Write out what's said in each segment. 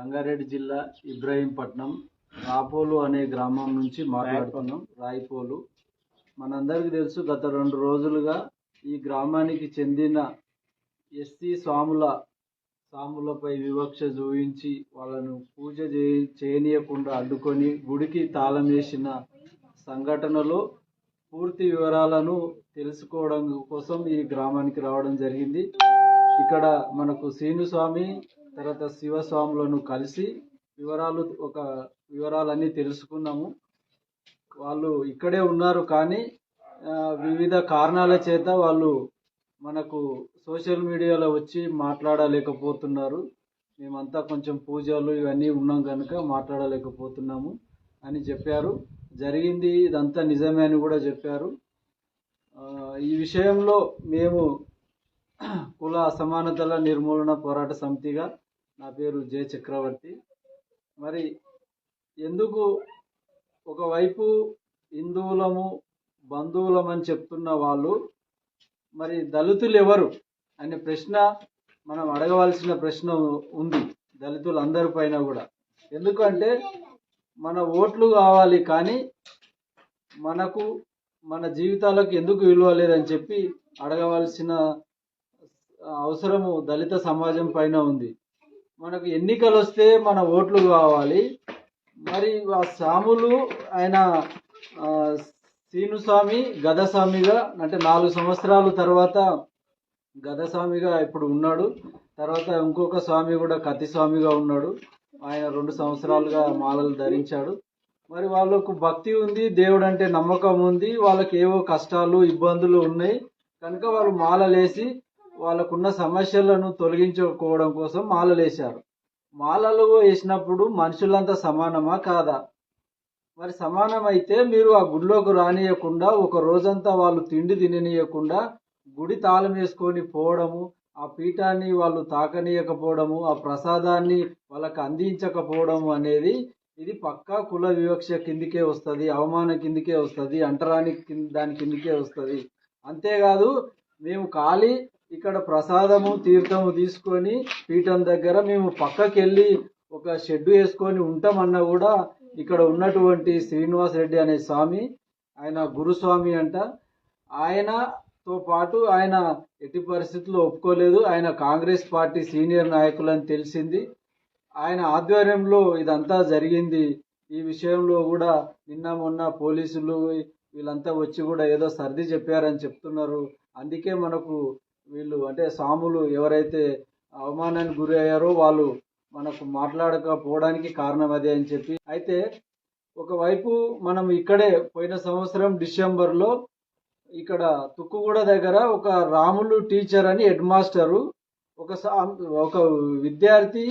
రంగారెడ్డి జిల్లా ఇబ్రహీంపట్నం రాపోలు అనే గ్రామం నుంచి మాట్లాడుతున్నాం. రాయిపోలు. మనందరికీ తెలుసు గత రెండు రోజులుగా ఈ గ్రామానికి చెందిన ఎస్సీ స్వాముల స్వాములపై వివక్ష చూపించి వాళ్ళను పూజ చేయనీయకుండా అడ్డుకొని గుడికి తాళం వేసిన సంఘటనలో పూర్తి వివరాలను తెలుసుకోవడం కోసం ఈ గ్రామానికి రావడం జరిగింది. ఇక్కడ మనకు శ్రీను స్వామి తర్వాత శివస్వాములను కలిసి వివరాలు ఒక వివరాలన్నీ తెలుసుకున్నాము. వాళ్ళు ఇక్కడే ఉన్నారు కానీ వివిధ కారణాల చేత వాళ్ళు మనకు సోషల్ మీడియాలో వచ్చి మాట్లాడలేకపోతున్నారు. మేమంతా కొంచెం పూజలు ఇవన్నీ ఉన్నాం కనుక మాట్లాడలేకపోతున్నాము అని చెప్పారు. జరిగింది ఇదంతా నిజమే అని కూడా చెప్పారు. ఈ విషయంలో మేము కుల అసమానతల నిర్మూలన పోరాట సమితిగా నా పేరు జయ చక్రవర్తి. మరి ఎందుకు ఒకవైపు హిందువులము బంధువులమని చెప్తున్న వాళ్ళు మరి దళితులు ఎవరు అనే ప్రశ్న మనం అడగవలసిన ప్రశ్న ఉంది దళితులందరి పైన కూడా. ఎందుకంటే మన ఓట్లు కావాలి కానీ మనకు మన జీవితాలకు ఎందుకు విలువ లేదని చెప్పి అడగవలసిన అవసరము దళిత సమాజం పైన ఉంది. మనకు ఎన్నికలు వస్తే మన ఓట్లు కావాలి. మరి ఆ సాములు ఆయన ఆ, సీనుస్వామి గదస్వామిగా అంటే నాలుగు సంవత్సరాల తర్వాత గదస్వామిగా ఇప్పుడు ఉన్నాడు. తర్వాత ఇంకొక స్వామి కూడా కత్తి స్వామిగా ఉన్నాడు. ఆయన రెండు సంవత్సరాలుగా మాలలు ధరించాడు. మరి వాళ్ళకు భక్తి ఉంది దేవుడు అంటే నమ్మకం ఉంది. వాళ్ళకి ఏవో కష్టాలు ఇబ్బందులు ఉన్నాయి. కనుక వాళ్ళు మాలలేసి వాళ్ళకున్న సమస్యలను తొలగించుకోవడం కోసం మాలలేశారు. మాలలు వేసినప్పుడు మనుషులంతా సమానమా కాదా? మరి సమానమైతే మీరు ఆ గుడిలోకి రానియకుండా ఒక రోజంతా వాళ్ళు తిండి తిననీయకుండా గుడి తాళం వేసుకొని పోవడము ఆ పీఠాన్ని వాళ్ళు తాకనీయకపోవడము ఆ ప్రసాదాన్ని వాళ్ళకు అందించకపోవడము అనేది ఇది పక్కా కుల వివక్ష కిందికే వస్తుంది అవమానం కిందికే వస్తుంది అంటరాని కింద దాని కిందికే వస్తుంది. అంతేకాదు మేము ఖాళీ ఇక్కడ ప్రసాదము తీర్థము తీసుకొని పీఠం దగ్గర మేము పక్కకి వెళ్ళి ఒక షెడ్ వేసుకొని ఉంటామన్నా కూడా ఇక్కడ ఉన్నటువంటి శ్రీనివాస్ రెడ్డి అనే స్వామి ఆయన గురుస్వామి అంట. ఆయనతో పాటు ఆయన ఎట్టి పరిస్థితుల్లో ఒప్పుకోలేదు. ఆయన కాంగ్రెస్ పార్టీ సీనియర్ నాయకులని తెలిసింది. ఆయన ఆధ్వర్యంలో ఇదంతా జరిగింది. ఈ విషయంలో కూడా నిన్న మొన్న పోలీసులు వీళ్ళంతా వచ్చి కూడా ఏదో సర్ది చెప్పారని చెప్తున్నారు. అందుకే మనకు వీళ్ళు అంటే సాములు ఎవరైతే అవమానానికి గురి అయ్యారో వాళ్ళు మనకు మాట్లాడకపోవడానికి కారణం అదే అని చెప్పి. అయితే ఒకవైపు మనం ఇక్కడే పోయిన సంవత్సరం డిసెంబర్లో ఇక్కడ తుక్కుగూడ దగ్గర ఒక రాములు టీచర్ అని హెడ్ మాస్టరు ఒక సా- ఒక విద్యార్థి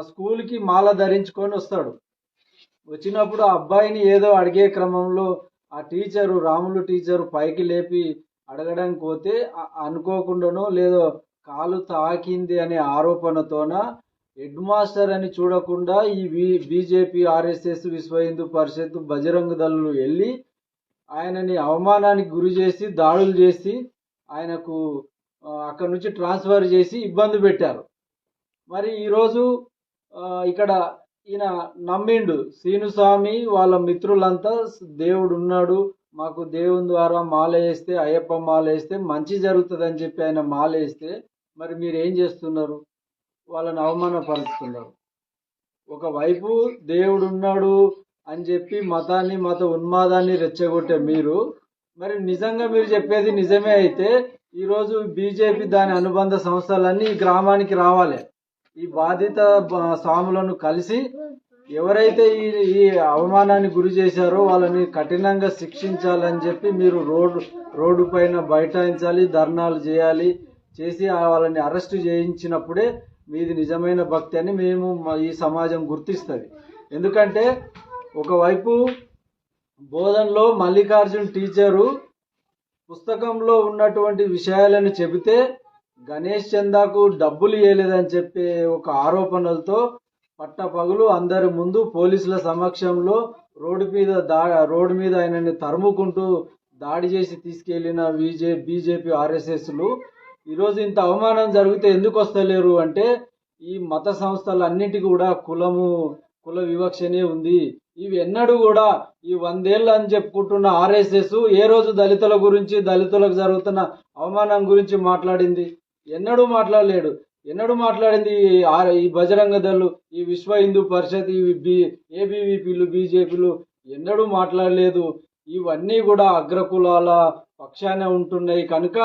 స్కూల్కి మాల ధరించుకొని వస్తాడు. వచ్చినప్పుడు ఆ అబ్బాయిని ఏదో అడిగే క్రమంలో ఆ టీచరు రాములు టీచరు పైకి లేపి అడగడానికి పోతే అనుకోకుండానో లేదో కాలు తాకింది అనే ఆరోపణతోన హెడ్ మాస్టర్ అని చూడకుండా ఈ బీజేపీ ఆర్ఎస్ఎస్ విశ్వ హిందూ పరిషత్ బజరంగ దళాలు వెళ్ళి ఆయనని అవమానానికి గురి చేసి దాడులు చేసి ఆయనకు అక్కడ అక్కడి నుంచి ట్రాన్స్ఫర్ చేసి ఇబ్బంది పెట్టారు. మరి ఈరోజు ఇక్కడ ఈయన నమ్మిండు. సీనుస్వామి వాళ్ళ మిత్రులంతా దేవుడు ఉన్నాడు మాకు దేవుని ద్వారా మాల వేస్తే అయ్యప్ప మాల వేస్తే మంచి జరుగుతుందని చెప్పి ఆయన మాల వేస్తే మరి మీరు ఏం చేస్తున్నారు? వాళ్ళని అవమానపరుస్తున్నారు. ఒకవైపు దేవుడు ఉన్నాడు అని చెప్పి మతాన్ని మత ఉన్మాదాన్ని రెచ్చగొట్టే మీరు. మరి నిజంగా మీరు చెప్పేది నిజమే అయితే ఈరోజు బీజేపీ దాని అనుబంధ సంస్థలన్నీ ఈ గ్రామానికి రావాలి. ఈ బాధిత స్వాములను కలిసి ఎవరైతే ఈ ఈ అవమానాన్ని గురి చేశారో వాళ్ళని కఠినంగా శిక్షించాలని చెప్పి మీరు రోడ్డు రోడ్డు పైన బైఠాయించాలి ధర్నాలు చేయాలి చేసి వాళ్ళని అరెస్ట్ చేయించినప్పుడే మీది నిజమైన భక్తి అని మేము ఈ సమాజం గుర్తిస్తుంది. ఎందుకంటే ఒకవైపు బోధనలో మల్లికార్జున్ టీచరు పుస్తకంలో ఉన్నటువంటి విషయాలను చెబితే గణేష్ చందాకు డబ్బులు ఇవ్వలేదని చెప్పే ఒక ఆరోపణలతో పట్టపగలు అందరి ముందు పోలీసుల సమక్షంలో రోడ్డు మీద దా రోడ్డు మీద ఆయనని తరుముకుంటూ దాడి చేసి తీసుకెళ్ళిన బీజే బీజేపీ ఆర్ఎస్ఎస్లు. ఈరోజు ఇంత అవమానం జరిగితే ఎందుకు వస్తలేరు అంటే ఈ మత సంస్థలు కూడా కులము కుల వివక్షనే ఉంది. ఇవి ఎన్నడూ కూడా ఈ వందేళ్ళు అని చెప్పుకుంటున్న ఆర్ఎస్ఎస్ ఏ రోజు దళితుల గురించి దళితులకు జరుగుతున్న అవమానం గురించి మాట్లాడింది. ఎన్నడూ మాట్లాడలేడు. ఎన్నడూ మాట్లాడింది ఈ ఆర్- ఈ బజరంగ దళ్ళు ఈ విశ్వ హిందూ పరిషత్ ఈ బి ఏబీవీపీలు బీజేపీలు ఎన్నడూ మాట్లాడలేదు. ఇవన్నీ కూడా అగ్రకులాల పక్షానే ఉంటున్నాయి. కనుక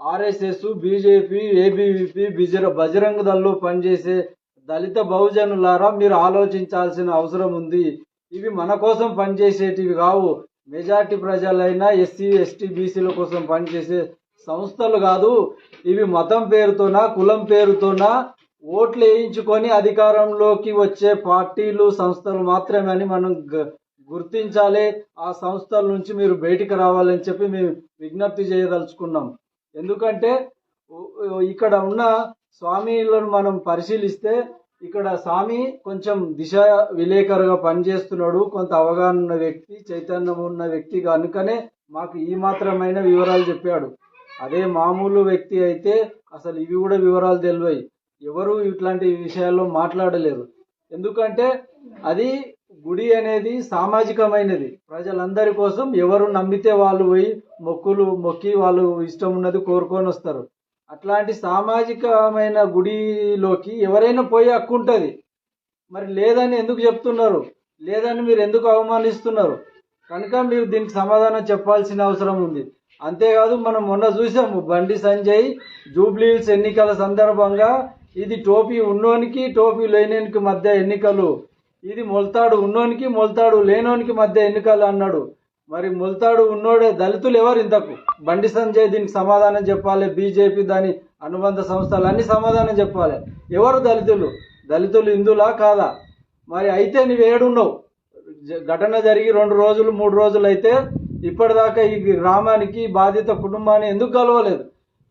ఆర్ఎస్ఎస్ బీజేపీ ఏబీవీపీ బిజర బజరంగ దళ్ళు పనిచేసే దళిత బహుజనులారా మీరు ఆలోచించాల్సిన అవసరం ఉంది. ఇవి మన కోసం పనిచేసేటివి కావు. మెజార్టీ ప్రజలైనా ఎస్సీ ఎస్టీ బీసీల కోసం పనిచేసే సంస్థలు కాదు ఇవి మతం పేరుతోన కులం పేరుతోన ఓట్లు వేయించుకొని అధికారంలోకి వచ్చే పార్టీలు సంస్థలు మాత్రమే అని మనం గ- గుర్తించాలి. ఆ సంస్థల నుంచి మీరు బయటికి రావాలని చెప్పి మేము విజ్ఞప్తి చేయదలుచుకున్నాం. ఎందుకంటే ఇక్కడ ఉన్న స్వామిలను మనం పరిశీలిస్తే ఇక్కడ స్వామి కొంచెం దిశ విలేకరుగా పనిచేస్తున్నాడు. కొంత అవగాహన ఉన్న వ్యక్తి చైతన్యం ఉన్న వ్యక్తి కనుకనే మాకు ఈ మాత్రమైన వివరాలు చెప్పాడు. అదే మామూలు వ్యక్తి అయితే అసలు ఇవి కూడా వివరాలు తెలివాయి ఎవరు ఇట్లాంటి విషయాల్లో మాట్లాడలేరు. ఎందుకంటే అది గుడి అనేది సామాజికమైనది. ప్రజలందరి కోసం ఎవరు నమ్మితే వాళ్ళు పోయి మొక్కులు మొక్కి వాళ్ళు ఇష్టం ఉన్నది కోరుకొని వస్తారు. అట్లాంటి సామాజికమైన గుడిలోకి ఎవరైనా పోయి హక్కు ఉంటుంది. మరి లేదని ఎందుకు చెప్తున్నారు? లేదని మీరు ఎందుకు అవమానిస్తున్నారు? కనుక మీరు దీనికి సమాధానం చెప్పాల్సిన అవసరం ఉంది. అంతేకాదు మనం మొన్న చూసాము బండి సంజయ్ జూబ్లీహిల్స్ ఎన్నికల సందర్భంగా ఇది టోపీ ఉన్నోనికి టోపీ లేనోనికి మధ్య ఎన్నికలు. ఇది మొలతాడు ఉన్నోనికి మొలతాడు లేనోనికి మధ్య ఎన్నికలు అన్నాడు. మరి మొలతాడు ఉన్నోడే దళితులు ఎవరు ఇంతకు? బండి సంజయ్ దీనికి సమాధానం చెప్పాలి బీజేపీ దాని అనుబంధ సంస్థలు అన్ని సమాధానం చెప్పాలి. ఎవరు దళితులు? దళితులు ఇందులా కాదా? మరి అయితే నువ్వు ఏడున్నావు? జ- ఘటన జరిగి రెండు రోజులు మూడు రోజులు అయితే ఇప్పటిదాకా ఈ గ్రామానికి బాధిత కుటుంబాన్ని ఎందుకు కలవలేదు?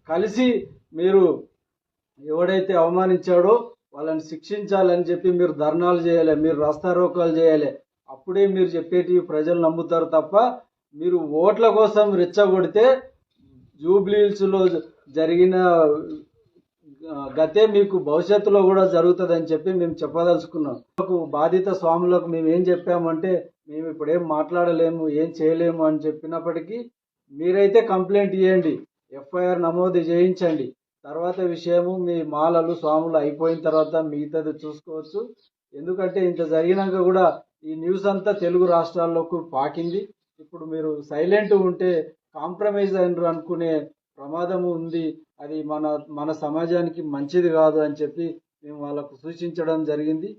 కలిసి మీరు ఎవడైతే అవమానించాడో వాళ్ళని శిక్షించాలని చెప్పి మీరు ధర్నాలు చేయాలి మీరు రస్తారోకాలు చేయాలి అప్పుడే మీరు చెప్పేటివి ప్రజలు నమ్ముతారు తప్ప మీరు ఓట్ల కోసం రెచ్చగొడితే జూబ్లీహిల్స్లో జరిగిన గతే మీకు భవిష్యత్తులో కూడా జరుగుతుందని చెప్పి మేము చెప్పదలుచుకున్నాం. మాకు బాధిత స్వాములకు మేము ఏం చెప్పామంటే మేము ఇప్పుడు ఏం మాట్లాడలేము ఏం చేయలేము అని చెప్పినప్పటికీ మీరైతే కంప్లైంట్ ఇవ్వండి ఎఫ్ఐఆర్ నమోదు చేయించండి. తర్వాత విషయము మీ మాలలు స్వాములు అయిపోయిన తర్వాత మిగతాది చూసుకోవచ్చు. ఎందుకంటే ఇంత జరిగినాక కూడా ఈ న్యూస్ అంతా తెలుగు రాష్ట్రాల్లోకి పాకింది. ఇప్పుడు మీరు సైలెంట్ ఉంటే కాంప్రమైజ్ అయినరు అనుకునే ప్రమాదం ఉంది అది మన మన సమాజానికి మంచిది కాదు అని చెప్పి మేము వాళ్ళకు సూచించడం జరిగింది.